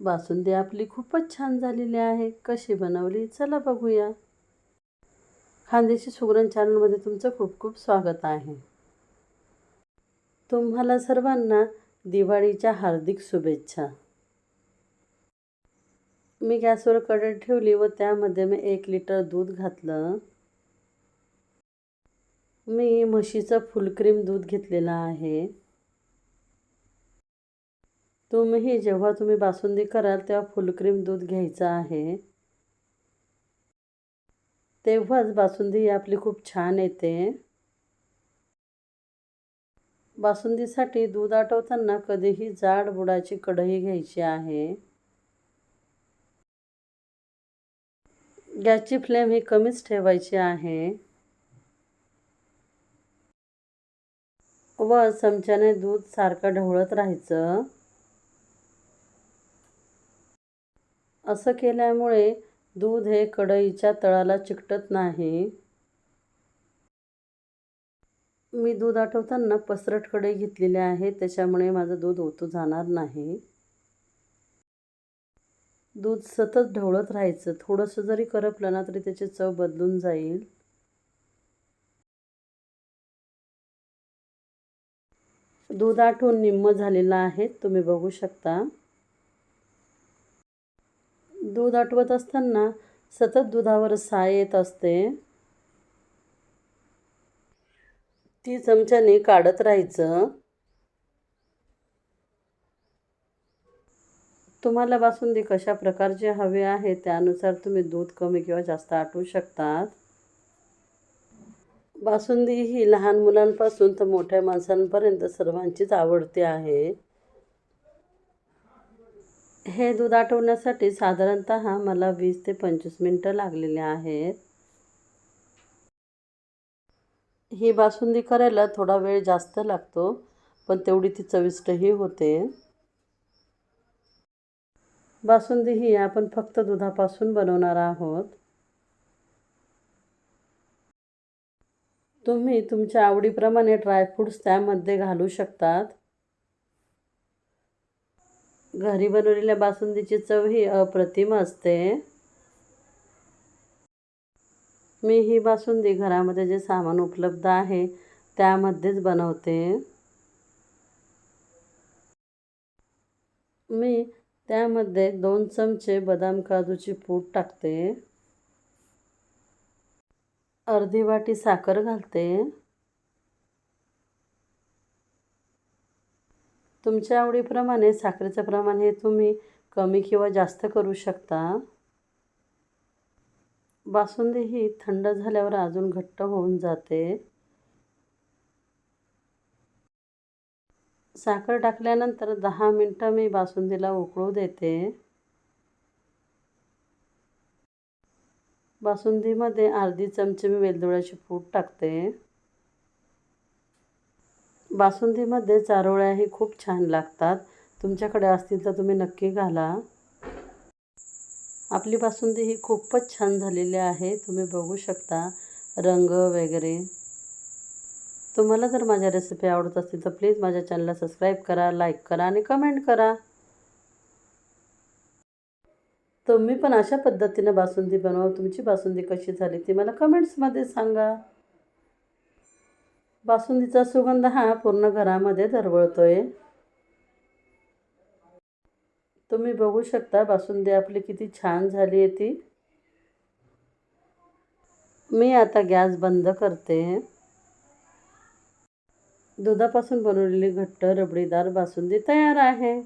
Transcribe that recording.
बासुंदी आपली खूपच छान झालेली आहे. कशी बनवली? चला बघूया. खानदेशी सुगरण चॅनलमध्ये तुमचं खूप खूप स्वागत आहे. तुम्हाला सर्वांना दिवाळीच्या हार्दिक शुभेच्छा. मी गॅसवर कढई ठेवली व त्यामध्ये मी एक लिटर दूध घातलं. मी म्हशीचं फुलक्रीम दूध घेतलेलं आहे. तुम्ही जेव्हा तुम्ही बासुंदी कराल तेव्हा फुलक्रीम दूध घ्यायचं आहे. तेव्हाच बासुंदी आपली खूप छान येते. बासुंदीसाठी दूध आटवताना कधीही जाड बुडाची कढई घ्यायची आहे. गॅसची फ्लेम ही कमीच ठेवायची आहे. व चमच्याने दूध सारखं ढवळत राहायचं. असं केल्यामुळे दूध हे कढईच्या तळाला चिकटत नाही. मी दूध आठवताना पसरट कढई घेतलेली आहे त्याच्यामुळे माझं दूध ओतू जाणार नाही. दूध सतत ढवळत राहायचं. थोडंसं जरी करपलं ना तरी त्याची चव बदलून जाईल. दूध आठवून निम्म झालेलं आहे तुम्ही बघू शकता. दूध आटवत असताना सतत दुधावर साय येत असते. ती चमच्याने काढत राहायचं. तुम्हाला बासुंदी कशा प्रकारचे हवे आहे? त्यानुसार तुम्ही दूध कमी किंवा जास्त आटवू शकतात. बासुंदी ही लहान मुलांपासून तर मोठ्या माणसांपर्यंत सर्वांचीच आवडते आहे. हे दूध आठवण्यासाठी साधारणत मला वीस ते पंचवीस मिनटं लागलेले आहेत. ही बासुंदी करायला थोडा वेळ जास्त लागतो पण तेवढी ती चविष्टही होते. बासुंदी ही आपण फक्त दुधापासून बनवणार आहोत. तुम्ही तुमच्या आवडीप्रमाणे ड्रायफ्रूट्स त्यामध्ये घालू शकतात. घरी बनवलेल्या बासुंदीची चव ही अप्रतिम असते. मी ही बासुंदी घरामध्ये जे सामान उपलब्ध आहे त्यामध्येच बनवते. मी त्यामध्ये दोन चमचे बदाम काजूची पूड टाकते. अर्धी वाटी साखर घालते. तुमच्या आवडीप्रमाणे साखरेचं प्रमाण हे तुम्ही कमी किंवा जास्त करू शकता. बासुंदी ही थंड झाल्यावर अजून घट्ट होऊन जाते. साखर टाकल्यानंतर दहा मिनटं मी बासुंदीला उकळू देते. बासुंदीमध्ये अर्धी चमचे मी वेलदोळ्याची पूड टाकते. बासुंदीमध्ये चारोळ्याही खूप छान लागतात. तुमच्याकडे असतील तर तुम्ही नक्की घाला. आपली बासुंदी ही खूपच छान झालेली आहे. तुम्ही बघू शकता रंग वगैरे. तुम्हाला जर माझ्या रेसिपी आवडत असतील तर प्लीज माझ्या चॅनलला सबस्क्राईब करा लाईक करा आणि कमेंट करा. तुम्ही पण अशा पद्धतीनं बासुंदी बनवा. तुमची बासुंदी कशी झाली ती मला कमेंट्समध्ये सांगा. बासुंदीचा सुगंध हा पूर्ण घरामध्ये दरवळतोय. तुम्ही बघू शकता बासुंदी आपली किती छान झाली आहे ती. मी आता गॅस बंद करते. दुधापासून बनवलेली घट्ट रबडीदार बासुंदी तयार आहे.